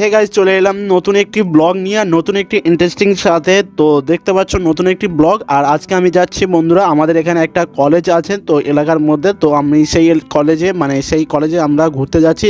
Hey guys চলে এলাম নতুন একটি ব্লগ নিয়ে, নতুন একটি ইন্টারেস্টিং সাথে। তো দেখতে পাচ্ছ নতুন একটি ব্লগ আর আজকে আমি যাচ্ছি বন্ধুরা, আমাদের এখানে একটা কলেজ আছে, তো এলাকার মধ্যে, তো আমি সেই কলেজে মানে সেই কলেজে আমরা ঘুরতে যাচ্ছি।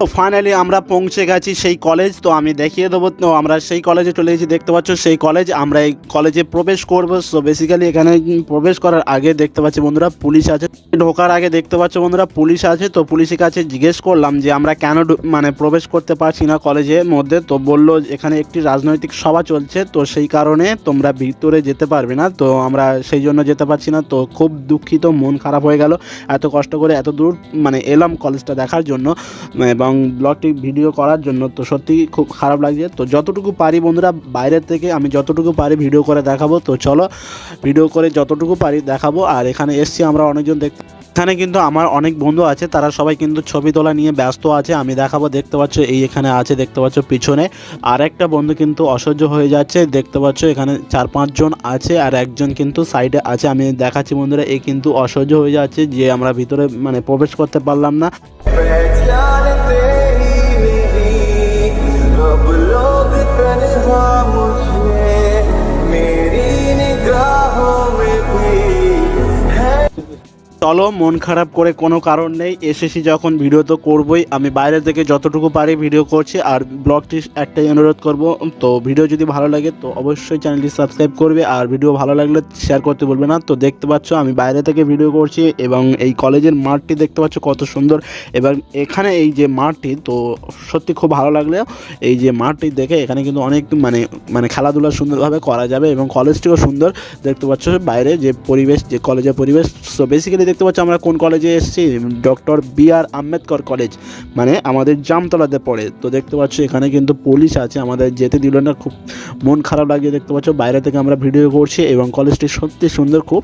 তো ফাইনালি আমরা পৌঁছে গেছি সেই কলেজ তো আমি দেখিয়ে দেবো। তো আমরা সেই কলেজে চলে গেছি দেখতে পাচ্ছ সেই কলেজ আমরা এই কলেজে প্রবেশ করব। তো বেসিক্যালি এখানে প্রবেশ করার আগে দেখতে পাচ্ছি বন্ধুরা, পুলিশ আছে। ঢোকার আগে দেখতে পাচ্ছ বন্ধুরা, পুলিশ আছে। তো পুলিশের কাছে জিজ্ঞেস করলাম যে আমরা কেন মানে প্রবেশ করতে পারছি না কলেজের মধ্যে। তো বলল এখানে একটি রাজনৈতিক সভা চলছে, তো সেই কারণে তোমরা ভিতরে যেতে পারবে না। তো আমরা সেই জন্য যেতে পারছি না। তো খুব দুঃখিত, মন খারাপ হয়ে গেল। এত কষ্ট করে এত দূর মানে এলাম কলেজটা দেখার জন্য। এবং ব্লগটি ভিডিও করার জন্য তো সত্যি খুব খারাপ লাগছে। তো যতটুকু পারি বন্ধুরা বাইরের থেকে আমি যতটুকু পারি ভিডিও করে দেখাবো। তো চলো ভিডিও করে যতটুকু পারি দেখাবো। আর এখানে এসছি আমরা অনেকজন দেখতে এখানে কিন্তু আমার অনেক বন্ধু আছে, তারা সবাই কিন্তু ছবি তোলা নিয়ে ব্যস্ত আছে। আমি দেখাবো, দেখতে পাচ্ছ, এই এখানে আছে, দেখতে পাচ্ছ, পিছনে। আর একটা বন্ধু কিন্তু অসহ্য হয়ে যাচ্ছে, দেখতে পাচ্ছ, এখানে চার পাঁচজন আছে আর একজন কিন্তু সাইডে আছে। আমি দেখাচ্ছি বন্ধুরা এই কিন্তু অসহ্য হয়ে যাচ্ছে যে আমরা ভিতরে মানে প্রবেশ করতে পারলাম না। Wow. চলো, মন খারাপ করে কোনো কারণ নেই। এসেছি যখন ভিডিও তো করবই। আমি বাইরে থেকে যতটুকু পারি ভিডিও করছি আর ব্লগটি একটাই অনুরোধ করব। তো ভিডিও যদি ভালো লাগে তো অবশ্যই চ্যানেলটি সাবস্ক্রাইব করবে আর ভিডিও ভালো লাগলে শেয়ার করতে বলবে না। তো দেখতে পাচ্ছ, আমি বাইরে থেকে ভিডিও করছি এবং এই কলেজের মাঠটি দেখতে পাচ্ছ কত সুন্দর। এবং এখানে এই যে মাঠটি, তো সত্যি খুব ভালো লাগলে। এই যে মাঠটি দেখে এখানে কিন্তু অনেক মানে মানে খেলাধুলা সুন্দরভাবে করা যাবে এবং কলেজটিও সুন্দর। দেখতে পাচ্ছ বাইরে যে পরিবেশ, যে কলেজের পরিবেশ। সো বেসিক্যালি দেখতে পাচ্ছ আমরা কোন কলেজে এসেছি? Doctor B R Ambedkar college মানে আমাদের জামতলাতে পড়ে। তো দেখতে পাচ্ছ এখানে কিন্তু পুলিশ আছে, আমাদের যেতে দিল না, খুব মন খারাপ লাগিয়ে দেখতে পাচ্ছ। বাইরে থেকে আমরা ভিডিও করছি এবং কলেজটি সত্যি সুন্দর খুব।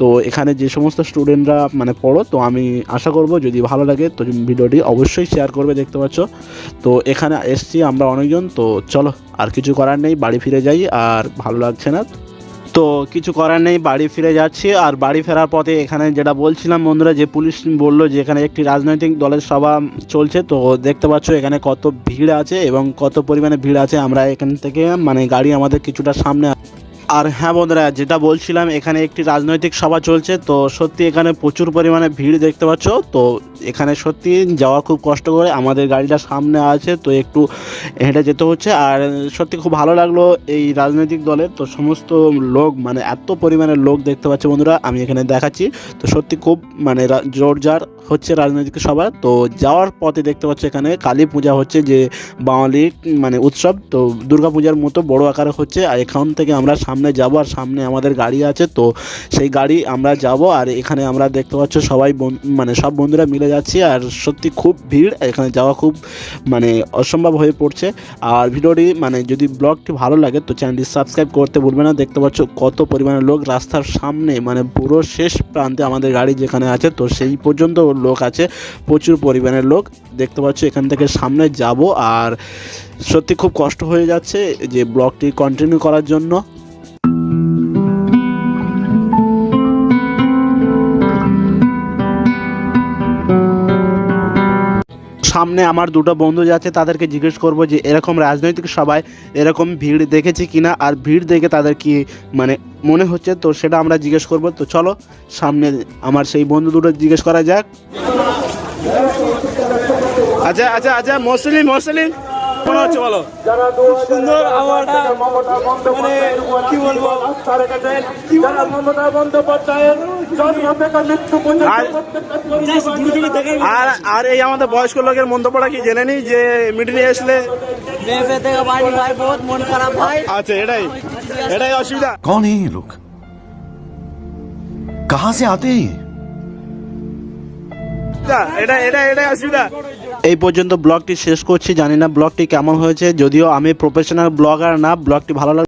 তো এখানে যে সমস্ত স্টুডেন্টরা মানে পড়ো, তো আমি আশা করব যদি ভালো লাগে, তো ভিডিওটি অবশ্যই শেয়ার করবে দেখতে পাচ্ছ। তো এখানে এসছি আমরা অনেকজন, তো চলো আর কিছু করার নেই, বাড়ি ফিরে যাই, আর ভালো লাগছে না। তো কিছু করার নেই, বাড়ি ফিরে যাচ্ছি। আর বাড়ি ফেরার পথে এখানে যেটা বলছিলাম বন্ধুরা, যে পুলিশ বলল যে এখানে একটি রাজনৈতিক দলের সভা চলছে, তো দেখতে পাচ্ছ এখানে কত ভিড় আছে এবং কত পরিমাণে ভিড় আছে। আমরা এখান থেকে মানে গাড়ি আমাদের কিছুটা সামনে আর হ্যাঁ বন্ধুরা, যেটা বলছিলাম, এখানে একটি রাজনৈতিক সভা চলছে, তো সত্যি এখানে প্রচুর পরিমাণে ভিড় দেখতে পাচ্ছ। তো এখানে সত্যি যাওয়া খুব কষ্ট করে আমাদের গাড়িটা সামনে আছে, তো একটু হেঁটে যেতে হচ্ছে। আর সত্যি খুব ভালো লাগল এই রাজনৈতিক দলের তো সমস্ত লোক মানে এত পরিমাণে লোক দেখতে পাচ্ছ বন্ধুরা, আমি এখানে দেখাচ্ছি। তো সত্যি খুব মানে জোরজার হচ্ছে রাজনৈতিক সভা। তো যাওয়ার পথে দেখতে পাচ্ছ এখানে কালী পূজা হচ্ছে যে বাঙালির মানে উৎসব। তো দুর্গা পূজার মতো বড় আকারে হচ্ছে আর এখান থেকে আমরা সামনে যাব আর সামনে আমাদের গাড়ি আছে। তো সেই গাড়ি আমরা যাব আর এখানে আমরা দেখতে পাচ্ছ সবাই মানে সব বন্ধুরা মিলে যাচ্ছি আর সত্যি খুব ভিড়। এখানে যাওয়া খুব মানে অসম্ভব হয়ে পড়ছে। আর ভিডিওটি মানে যদি ব্লগটি ভালো লাগে তো চ্যানেলটি সাবস্ক্রাইব করতে ভুলবে না। দেখতে পাচ্ছ কত পরিমাণে লোক রাস্তার সামনে মানে পুরো শেষ প্রান্তে আমাদের গাড়ি যেখানে আছে। তো সেই পর্যন্ত লোক আছে, প্রচুর পরিমাণের লোক। দেখতে পাচ্ছ, এখান থেকে সামনে যাব আর সত্যি খুব কষ্ট হয়ে যাচ্ছে যে ব্লগটি কন্টিনিউ করার জন্য। সামনে আমার দুটো বন্ধু যাচ্ছে তাদেরকে জিজ্ঞেস করব যে এরকম রাজনৈতিক সভায় এরকম ভিড় দেখেছি কিনা আর ভিড় দেখে তাদের কি মানে মনে হচ্ছে? তো সেটা আমরা জিজ্ঞেস করব। তো চলো সামনে আমার সেই বন্ধু দুটো জিজ্ঞেস করা যাক। আচ্ছা আচ্ছা আচ্ছা মুসলিম মুসলিম মনে হচ্ছে বলো। খুব সুন্দর আবহাওয়াটা মানে কি বলব? যারা মমতা বন্দ্যোপাধ্যায়ের আর এই আমাদের বয়স্ক লোকের মন্তব্যটা কি জেনে নি? যে মিটিংয়ে আসলে আচ্ছা এটাই। এটাই অসুবিধা। কন এই লোক কাহা সে আতে এই পর্যন্ত ব্লগটি শেষ করছি। জানি না ব্লগটি কেমন হয়েছে। যদিও আমি প্রফেশনাল ব্লগার না ব্লগটি ভালো লাগে